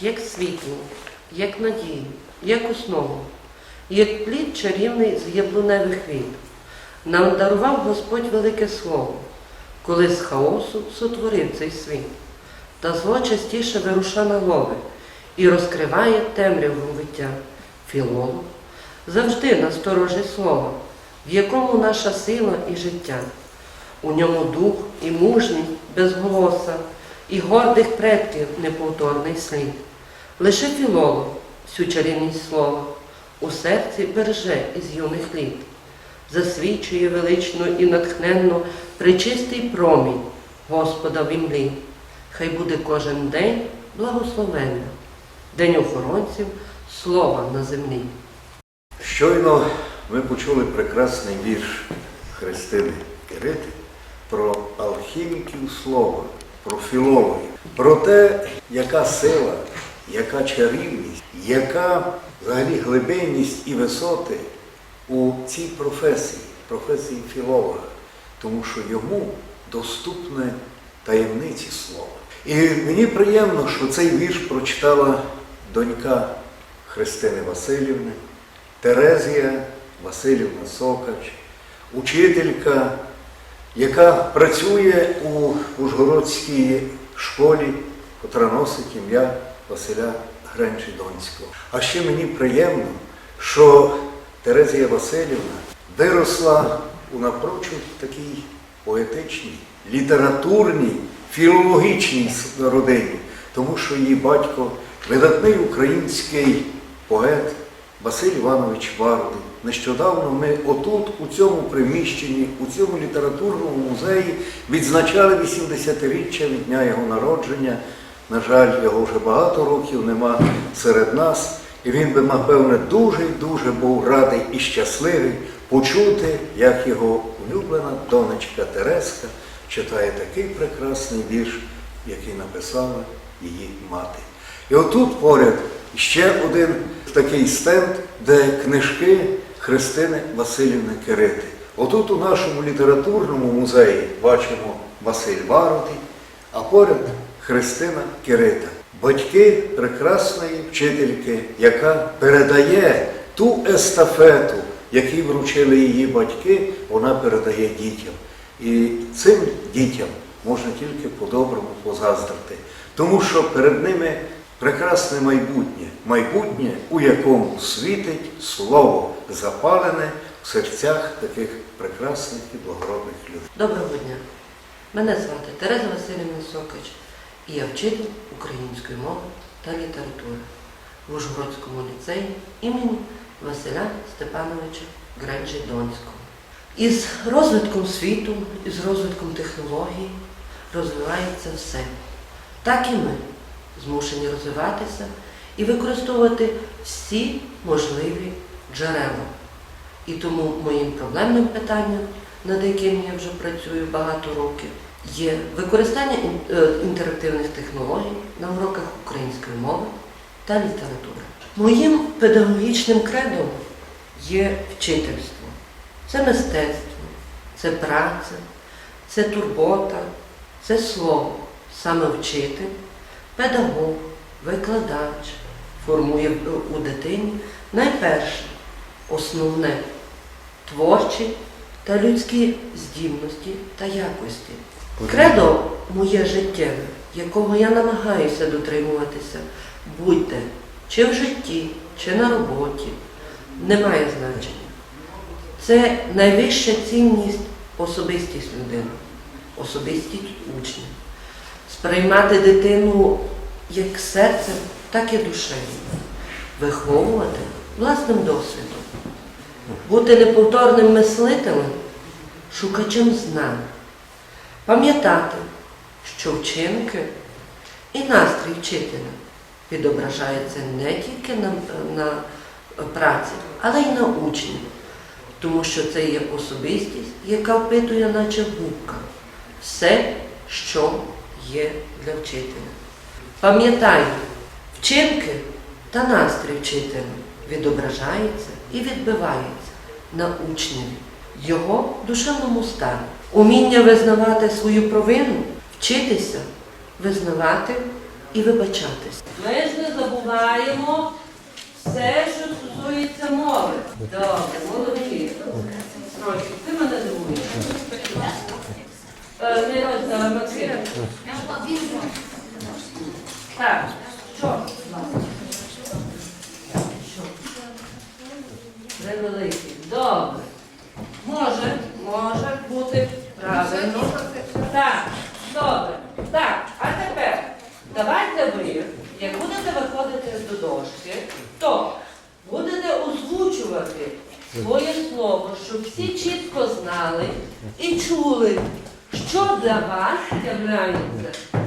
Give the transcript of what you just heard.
як світло, як надію, як основу, як плід чарівний з яблуневих віт. Нам дарував Господь велике слово, коли з хаосу сотворив цей світ, та зло частіше вируша на лови і розкриває темряву виття. Філолог завжди насторожі слова, в якому наша сила і життя. У ньому дух і мужність безголоса, і гордих предків неповторний слід. Лише філолог всю чарівність слова у серці береже із юних літ, засвічує велично і натхненно причистий промінь Господа в імлі. Хай буде кожен день благословенним, день охоронців слова на землі. Щойно ми почули прекрасний вірш Христини Кирити про алхіміків слова, про філологів, про те, яка сила, яка чарівність, яка взагалі глибинність і висоти у цій професії, професії філолога, тому що йому доступне таємниці слова. І мені приємно, що цей вірш прочитала донька Христини Васильівни, Терезія Васильівна Сокач, учителька, яка працює у Ужгородській школі, котра носить ім'я Василя Гренчі-Донського. А ще мені приємно, що Терезія Васильівна виросла у напрочуд такій поетичній, літературній, філологічній родині, тому що її батько видатний український поет Василь Іванович Варди. Нещодавно ми отут, у цьому приміщенні, у цьому літературному музеї відзначали 80-річчя від дня його народження. На жаль, його вже багато років нема серед нас. І він би, напевне, дуже і дуже був радий і щасливий почути, як його улюблена донечка Тереска читає такий прекрасний вірш, який написала її мати. І отут поряд ще один такий стенд, де книжки Христини Васильівни Кирити. Отут у нашому літературному музеї бачимо Василь Вародий, а поряд Христина Кирита. Батьки прекрасної вчительки, яка передає ту естафету, яку вручили її батьки, вона передає дітям. І цим дітям можна тільки по-доброму позаздрити, тому що перед ними прекрасне майбутнє, майбутнє, у якому світить слово запалене в серцях таких прекрасних і благородних людей. Доброго дня! Мене звати Тереза Васильівна Сокач, і я вчитель української мови та літератури в Ужгородському ліцеї імені Василя Степановича Гренджі Донського. Із розвитком світу, із розвитком технологій розвивається все. Так і ми змушені розвиватися і використовувати всі можливі джерела. І тому моїм проблемним питанням, над яким я вже працюю багато років, є використання е, інтерактивних технологій на уроках української мови та літератури. Моїм педагогічним кредом є вчительство. Це мистецтво, це праця, це турбота, це слово. Саме вчитель, педагог, викладач формує у дитині найперше основне творчі та людські здібності та якості. Кредо моє життєве, якого я намагаюся дотримуватися, будьте чи в житті, чи на роботі, не має значення. Це найвища цінність особистість людини, особистість учня. Сприймати дитину як серцем, так і душею, виховувати власним досвідом, бути неповторним мислителем, шукачем знань, пам'ятати, що вчинки і настрій вчителя відображаються не тільки на, на праці, але й на учні, тому що це є особистість, яка впитує, наче губка, все, що є для вчителя. Пам'ятай, вчинки та настрій вчителя відображається і відбивається на учневі, його душевному стані. Уміння визнавати свою провину, вчитися визнавати і вибачатись. Ми ж не забуваємо все, що стосується мови. Добре, молодці. Ти мене дивуєш. Е, Не роз- Максим. Так, що? Що? Превеликий. Добре. Може, може бути правильно. Так, добре. Так, а тепер давайте ви, як будете виходити до дошки, то будете озвучувати своє слово, щоб всі чітко знали і чули, що для вас являється